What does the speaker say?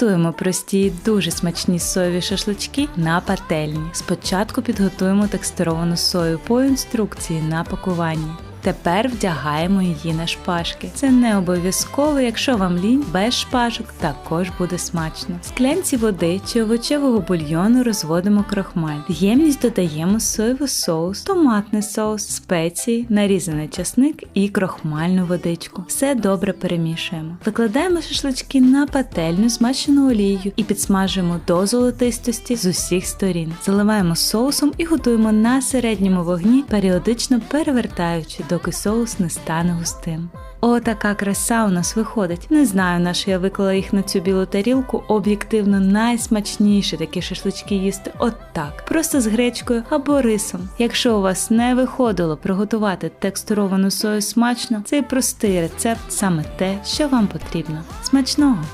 Готуємо прості і дуже смачні соєві шашлички на пательні. Спочатку підготуємо текстуровану сою по інструкції на пакуванні. Тепер вдягаємо її на шпажки. Це не обов'язково, якщо вам лінь без шпажок, також буде смачно. В склянці води чи овочевого бульйону розводимо крохмаль. Ємність додаємо соєвий соус, томатний соус, спеції, нарізаний часник і крохмальну водичку. Все добре перемішуємо. Викладаємо шашлички на пательню, змащену олією і підсмажуємо до золотистості з усіх сторін. Заливаємо соусом і готуємо на середньому вогні, періодично перевертаючи, доки соус не стане густим. О, така краса у нас виходить. Не знаю, на що я виклала їх на цю білу тарілку. Об'єктивно найсмачніші такі шашлички їсти от так, просто з гречкою або рисом. Якщо у вас не виходило приготувати текстуровану сою смачно, цей простий рецепт саме те, що вам потрібно. Смачного!